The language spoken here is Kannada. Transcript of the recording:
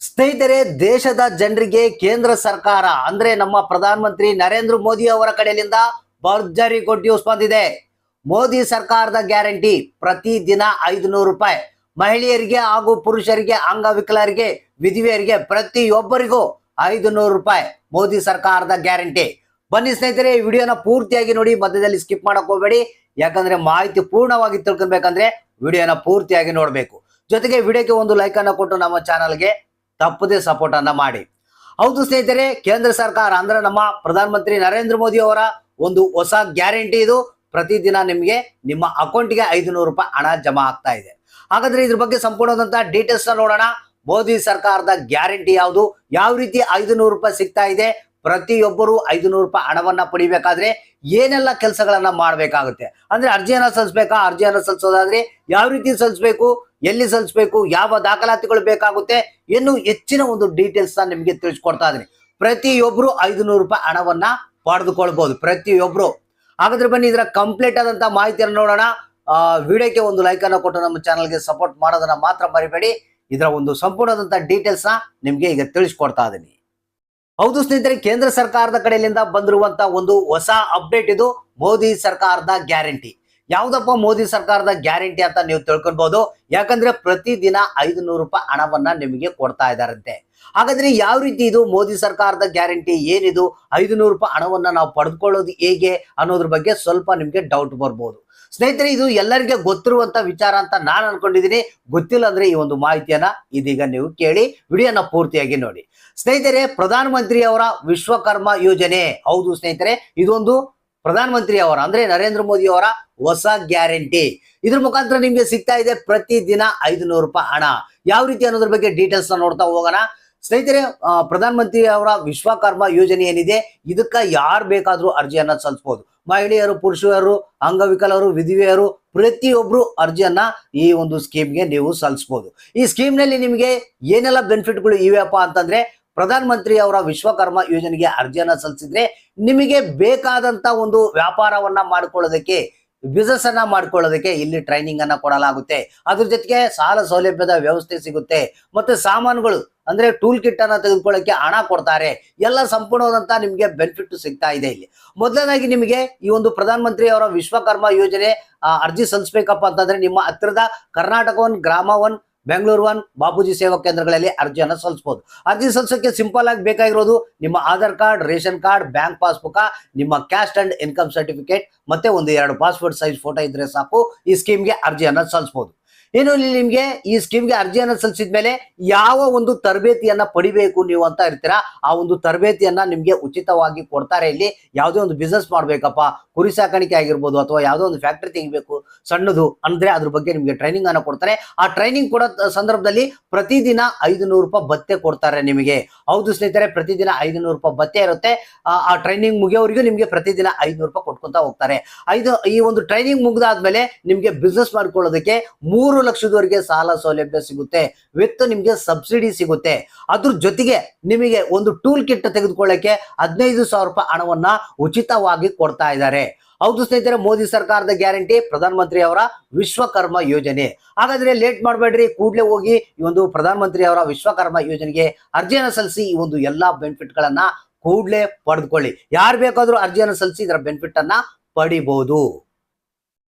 ಸ್ನೇಹಿತರೆ, ದೇಶದ ಜನರಿಗೆ ಕೇಂದ್ರ ಸರ್ಕಾರ, ಅಂದ್ರೆ ನಮ್ಮ ಪ್ರಧಾನಮಂತ್ರಿ ನರೇಂದ್ರ ಮೋದಿ ಅವರ ಕಡೆಯಿಂದ ಭರ್ಜರಿ ಗುಡ್ ನ್ಯೂಸ್ ಬಂದಿದೆ. ಮೋದಿ ಸರ್ಕಾರದ ಗ್ಯಾರಂಟಿ, ಪ್ರತಿ ದಿನ ಐದುನೂರು ರೂಪಾಯಿ. ಮಹಿಳೆಯರಿಗೆ ಹಾಗೂ ಪುರುಷರಿಗೆ, ಅಂಗವಿಕಲರಿಗೆ, ವಿಧವೆಯರಿಗೆ ಪ್ರತಿಯೊಬ್ಬರಿಗೂ ಐದು ನೂರು ರೂಪಾಯಿ ಮೋದಿ ಸರ್ಕಾರದ ಗ್ಯಾರಂಟಿ. ಬನ್ನಿ ಸ್ನೇಹಿತರೆ, ಈ ವಿಡಿಯೋನ ಪೂರ್ತಿಯಾಗಿ ನೋಡಿ, ಮಧ್ಯದಲ್ಲಿ ಸ್ಕಿಪ್ ಮಾಡಕ್ ಹೋಗ್ಬೇಡಿ. ಯಾಕಂದ್ರೆ ಮಾಹಿತಿ ಪೂರ್ಣವಾಗಿ ತಿಳ್ಕೊಬೇಕಂದ್ರೆ ವಿಡಿಯೋನ ಪೂರ್ತಿಯಾಗಿ ನೋಡಬೇಕು. ಜೊತೆಗೆ ವಿಡಿಯೋಕ್ಕೆ ಒಂದು ಲೈಕ್ ಅನ್ನ ಕೊಟ್ಟು ನಮ್ಮ ಚಾನಲ್ಗೆ ತಪ್ಪದೇ ಸಪೋರ್ಟ್ ಅನ್ನ ಮಾಡಿ. ಹೌದು ಸ್ನೇಹಿತರೆ, ಕೇಂದ್ರ ಸರ್ಕಾರ ಅಂದ್ರೆ ನಮ್ಮ ಪ್ರಧಾನಮಂತ್ರಿ ನರೇಂದ್ರ ಮೋದಿ ಅವರ ಒಂದು ಹೊಸ ಗ್ಯಾರಂಟಿ ಇದು. ಪ್ರತಿದಿನ ನಿಮಗೆ ನಿಮ್ಮ ಅಕೌಂಟ್ಗೆ ಐದು ನೂರು ರೂಪಾಯಿ ಹಣ ಜಮಾ ಆಗ್ತಾ ಇದೆ. ಹಾಗಾದ್ರೆ ಇದ್ರ ಬಗ್ಗೆ ಸಂಪೂರ್ಣವಾದಂತಹ ಡೀಟೇಲ್ಸ್ ನೋಡೋಣ. ಮೋದಿ ಸರ್ಕಾರದ ಗ್ಯಾರಂಟಿ ಯಾವುದು? ಯಾವ ರೀತಿ ಐದು ನೂರು ರೂಪಾಯಿ ಸಿಗ್ತಾ ಇದೆ? ಪ್ರತಿಯೊಬ್ಬರು ಐದು ನೂರು ರೂಪಾಯಿ ಹಣವನ್ನ ಪಡಿಬೇಕಾದ್ರೆ ಏನೆಲ್ಲ ಕೆಲಸಗಳನ್ನ ಮಾಡಬೇಕಾಗುತ್ತೆ? ಅಂದ್ರೆ ಅರ್ಜಿಯನ್ನ ಸಲ್ಲಿಸ್ಬೇಕಾ? ಅರ್ಜಿಯನ್ನ ಸಲ್ಲಿಸೋದಾದ್ರೆ ಯಾವ ರೀತಿ ಸಲ್ಲಿಸಬೇಕು? ಎಲ್ಲಿ ಸಲ್ಲಿಸಬೇಕು? ಯಾವ ದಾಖಲಾತಿಗಳು ಬೇಕಾಗುತ್ತೆ? ಇನ್ನು ಹೆಚ್ಚಿನ ಒಂದು ಡೀಟೇಲ್ಸ್ ನಿಮಗೆ ತಿಳಿಸ್ಕೊಡ್ತಾ ಇದ್ದೀನಿ. ಪ್ರತಿಯೊಬ್ರು ಐದು ನೂರು ರೂಪಾಯಿ ಹಣವನ್ನ ಪಡೆದುಕೊಳ್ಬಹುದು ಪ್ರತಿಯೊಬ್ರು ಹಾಗಾದ್ರೆ ಬನ್ನಿ, ಇದರ ಕಂಪ್ಲೀಟ್ ಆದಂತ ಮಾಹಿತಿಯನ್ನು ನೋಡೋಣ. ಆ, ವಿಡಿಯೋಕ್ಕೆ ಒಂದು ಲೈಕ್ ಅನ್ನು ಕೊಟ್ಟು ನಮ್ಮ ಚಾನಲ್ಗೆ ಸಪೋರ್ಟ್ ಮಾಡೋದನ್ನ ಮಾತ್ರ ಮರಿಬೇಡಿ. ಇದರ ಒಂದು ಸಂಪೂರ್ಣದಂತ ಡೀಟೇಲ್ಸ್ ನಿಮ್ಗೆ ಈಗ ತಿಳಿಸ್ಕೊಡ್ತಾ ಇದೀನಿ ಹೌದು ಸ್ನೇಹಿತರೆ, ಕೇಂದ್ರ ಸರ್ಕಾರದ ಕಡೆಯಿಂದ ಬಂದಿರುವಂತ ಒಂದು ಹೊಸ ಅಪ್ಡೇಟ್ ಇದು ಮೋದಿ ಸರ್ಕಾರದ ಗ್ಯಾರಂಟಿ. ಯಾವ್ದಪ್ಪ ಮೋದಿ ಸರ್ಕಾರದ ಗ್ಯಾರಂಟಿ ಅಂತ ನೀವು ತಿಳ್ಕೊಬಹುದು ಯಾಕಂದ್ರೆ ಪ್ರತಿದಿನ ಐದು ನೂರು ರೂಪಾಯಿ ಹಣವನ್ನ ನಿಮಗೆ ಕೊಡ್ತಾ ಇದಾರಂತೆ. ಹಾಗಾದ್ರೆ ಯಾವ ರೀತಿ ಇದು ಮೋದಿ ಸರ್ಕಾರದ ಗ್ಯಾರಂಟಿ ಏನಿದು? ಐದು ನೂರು ರೂಪಾಯಿ ಹಣವನ್ನ ನಾವು ಪಡೆದುಕೊಳ್ಳೋದು ಹೇಗೆ ಅನ್ನೋದ್ರ ಬಗ್ಗೆ ಸ್ವಲ್ಪ ನಿಮ್ಗೆ ಡೌಟ್ ಬರ್ಬೋದು. ಸ್ನೇಹಿತರೆ, ಇದು ಎಲ್ಲರಿಗೆ ಗೊತ್ತಿರುವಂತ ವಿಚಾರ ಅಂತ ನಾನು ಅನ್ಕೊಂಡಿದ್ದೀನಿ ಗೊತ್ತಿಲ್ಲ ಅಂದ್ರೆ ಈ ಒಂದು ಮಾಹಿತಿಯನ್ನ ಇದೀಗ ನೀವು ಕೇಳಿ, ವಿಡಿಯೋನ ಪೂರ್ತಿಯಾಗಿ ನೋಡಿ. ಸ್ನೇಹಿತರೆ ಪ್ರಧಾನ ಮಂತ್ರಿ ಅವರ ವಿಶ್ವಕರ್ಮ ಯೋಜನೆ. ಹೌದು ಸ್ನೇಹಿತರೆ, ಇದೊಂದು ಪ್ರಧಾನ ಮಂತ್ರಿ ಅವರ, ಅಂದ್ರೆ ನರೇಂದ್ರ ಮೋದಿ ಅವರ ಹೊಸ ಗ್ಯಾರಂಟಿ. ಇದ್ರ ಮುಖಾಂತರ ನಿಮ್ಗೆ ಸಿಗ್ತಾ ಇದೆ ಪ್ರತಿ ದಿನ ಐದು ರೂಪಾಯಿ ಹಣ. ಯಾವ ರೀತಿ ಅನ್ನೋದ್ರ ಬಗ್ಗೆ ಡೀಟೇಲ್ಸ್ ನೋಡ್ತಾ ಹೋಗೋಣ. ಸ್ನೇಹಿತರೆ ಪ್ರಧಾನಮಂತ್ರಿ ಪ್ರಧಾನ ಮಂತ್ರಿ ಅವರ ವಿಶ್ವಕರ್ಮ ಯೋಜನೆ ಏನಿದೆ, ಇದಕ್ಕ ಯಾರು ಬೇಕಾದ್ರೂ ಅರ್ಜಿಯನ್ನ ಸಲ್ಲಿಸಬಹುದು ಮಹಿಳೆಯರು, ಪುರುಷರು, ಅಂಗವಿಕಲರು, ವಿಧವೆಯರು, ಪ್ರತಿಯೊಬ್ರು ಅರ್ಜಿಯನ್ನ ಈ ಒಂದು ಸ್ಕೀಮ್ಗೆ ನೀವು ಸಲ್ಲಿಸಬಹುದು ಈ ಸ್ಕೀಮ್ನಲ್ಲಿ ನಿಮಗೆ ಏನೆಲ್ಲ ಬೆನಿಫಿಟ್ಗಳು ಇವೆಯಪ್ಪ ಅಂತಂದ್ರೆ ಪ್ರಧಾನ ಮಂತ್ರಿ ಅವರ ವಿಶ್ವಕರ್ಮ ಯೋಜನೆಗೆ ಅರ್ಜಿಯನ್ನ ಸಲ್ಲಿಸಿದ್ರೆ, ನಿಮಗೆ ಬೇಕಾದಂತ ಒಂದು ವ್ಯಾಪಾರವನ್ನ ಮಾಡ್ಕೊಳ್ಳೋದಕ್ಕೆ ಬಿಸ್ನೆಸ್ ಅನ್ನ ಮಾಡ್ಕೊಳ್ಳೋದಕ್ಕೆ ಇಲ್ಲಿ ಟ್ರೈನಿಂಗ್ ಅನ್ನ ಕೊಡಲಾಗುತ್ತೆ. ಅದ್ರ ಜೊತೆಗೆ ಸಾಲ ಸೌಲಭ್ಯದ ವ್ಯವಸ್ಥೆ ಸಿಗುತ್ತೆ. ಮತ್ತೆ ಸಾಮಾನುಗಳು, ಅಂದ್ರೆ ಟೂಲ್ ಕಿಟ್ ಅನ್ನ ತೆಗೆದುಕೊಳ್ಳಕ್ಕೆ ಹಣ ಕೊಡ್ತಾರೆ. ಎಲ್ಲ ಸಂಪೂರ್ಣವಾದಂತ ನಿಮಗೆ ಬೆನಿಫಿಟ್ ಸಿಗ್ತಾ ಇದೆ ಇಲ್ಲಿ. ಮೊದಲನೇದಾಗಿ ನಿಮಗೆ ಈ ಒಂದು ಪ್ರಧಾನ ಮಂತ್ರಿ ಅವರ ವಿಶ್ವಕರ್ಮ ಯೋಜನೆ ಅರ್ಜಿ ಸಲ್ಲಿಸಬೇಕಪ್ಪ ಅಂತಂದ್ರೆ ನಿಮ್ಮ ಹತ್ರದ Karnataka one Grama one Bengaluru one Bapuji ಸೇವಾ ಕೇಂದ್ರಗಳಲ್ಲಿ ಅರ್ಜಿಯನ್ನು ಸಲ್ಲಿಸಬಹುದು ಅರ್ಜಿ ಸಲ್ಲಿಸೋಕೆ ಸಿಂಪಲ್ ಆಗಿ ಬೇಕಾಗಿರೋದು ನಿಮ್ಮ Aadhaar card, ration card, bank passbook, ನಿಮ್ಮ ಕ್ಯಾಸ್ಟ್ ಅಂಡ್ ಇನ್ಕಮ್ ಸರ್ಟಿಫಿಕೇಟ್ ಮತ್ತೆ ಒಂದು ಎರಡು ಪಾಸ್ಪೋರ್ಟ್ ಸೈಜ್ ಫೋಟೋ ಇದ್ರೆ ಸಾಕು. ಈ ಸ್ಕೀಮ್ಗೆ ಅರ್ಜಿಯನ್ನು ಸಲ್ಲಿಸಬಹುದು ಏನು ಇಲ್ಲಿ ನಿಮ್ಗೆ ಈ ಸ್ಕೀಮ್ಗೆ ಅರ್ಜಿಯನ್ನು ಸಲ್ಲಿಸಿದ ಮೇಲೆ ಯಾವ ಒಂದು ತರಬೇತಿಯನ್ನ ಪಡಿಬೇಕು ನೀವು ಅಂತ ಇರ್ತೀರಾ, ಆ ಒಂದು ತರಬೇತಿಯನ್ನ ನಿಮ್ಗೆ ಉಚಿತವಾಗಿ ಕೊಡ್ತಾರೆ ಇಲ್ಲಿ. ಯಾವುದೇ ಒಂದು ಬಿಸ್ನೆಸ್ ಮಾಡ್ಬೇಕಪ್ಪ, ಕುರಿ ಸಾಕಾಣಿಕೆ ಆಗಿರ್ಬೋದು ಅಥವಾ ಯಾವುದೋ ಒಂದು ಫ್ಯಾಕ್ಟರಿ ತೆಗಿಬೇಕು, ಸಣ್ಣದು ಅಂದ್ರೆ ಅದ್ರ ಬಗ್ಗೆ ನಿಮ್ಗೆ ಟ್ರೈನಿಂಗ್ ಅನ್ನ ಕೊಡ್ತಾರೆ. ಆ ಟ್ರೈನಿಂಗ್ ಕೊಡೋ ಸಂದರ್ಭದಲ್ಲಿ ಪ್ರತಿದಿನ ಐದು ನೂರು ರೂಪಾಯಿ ಭತ್ತೆ ಕೊಡ್ತಾರೆ ನಿಮಗೆ. ಹೌದು ಸ್ನೇಹಿತರೆ, ಪ್ರತಿದಿನ ಐದು ನೂರು ರೂಪಾಯಿ ಭತ್ತೆ ಇರುತ್ತೆ. ಆ- ಆ ಟ್ರೈನಿಂಗ್ ಮುಗಿಯೋವರೆಗೂ ನಿಮ್ಗೆ ಪ್ರತಿದಿನ ಐದುನೂರು ರೂಪಾಯಿ ಕೊಟ್ಕೊಂತ ಹೋಗ್ತಾರೆ. ಐದು, ಈ ಒಂದು ಟ್ರೈನಿಂಗ್ ಮುಗಿದಾದ್ಮೇಲೆ ನಿಮ್ಗೆ ಬಿಸ್ನೆಸ್ ಮಾಡ್ಕೊಳ್ಳೋದಕ್ಕೆ ಮೂರು ಲಕ್ಷದವರೆಗೆ ಸಾಲ ಸೌಲಭ್ಯ ಸಿಗುತ್ತೆ, ವಿತ್ ನಿಮ್ಗೆ ಸಬ್ಸಿಡಿ ಸಿಗುತ್ತೆ. ಅದ್ರ ಜೊತೆಗೆ ನಿಮಗೆ ಒಂದು ಟೂಲ್ ಕಿಟ್ ತೆಗೆದುಕೊಳ್ಳಕ್ಕೆ ಹದಿನೈದು ರೂಪಾಯಿ ಹಣವನ್ನ ಉಚಿತವಾಗಿ ಕೊಡ್ತಾ ಇದ್ದಾರೆ. ಹೌದು ಸ್ನೇಹಿತರೆ, ಮೋದಿ ಸರ್ಕಾರದ ಗ್ಯಾರಂಟಿ, ಪ್ರಧಾನಮಂತ್ರಿ ಅವರ ವಿಶ್ವಕರ್ಮ ಯೋಜನೆ. ಹಾಗಾದ್ರೆ ಲೇಟ್ ಮಾಡಬೇಡ್ರಿ, ಕೂಡಲೇ ಹೋಗಿ ಈ ಒಂದು ಪ್ರಧಾನಮಂತ್ರಿ ಅವರ ವಿಶ್ವಕರ್ಮ ಯೋಜನೆಗೆ ಅರ್ಜಿಯನ್ನು ಸಲ್ಲಿಸಿ ಈ ಒಂದು ಎಲ್ಲಾ ಬೆನಿಫಿಟ್ ಗಳನ್ನ ಕೂಡಲೇ ಪಡೆದುಕೊಳ್ಳಿ. ಯಾರು ಬೇಕಾದ್ರೂ ಅರ್ಜಿಯನ್ನು ಸಲ್ಲಿಸಿ ಇದರ ಬೆನಿಫಿಟ್ ಅನ್ನ ಪಡಿಬಹುದು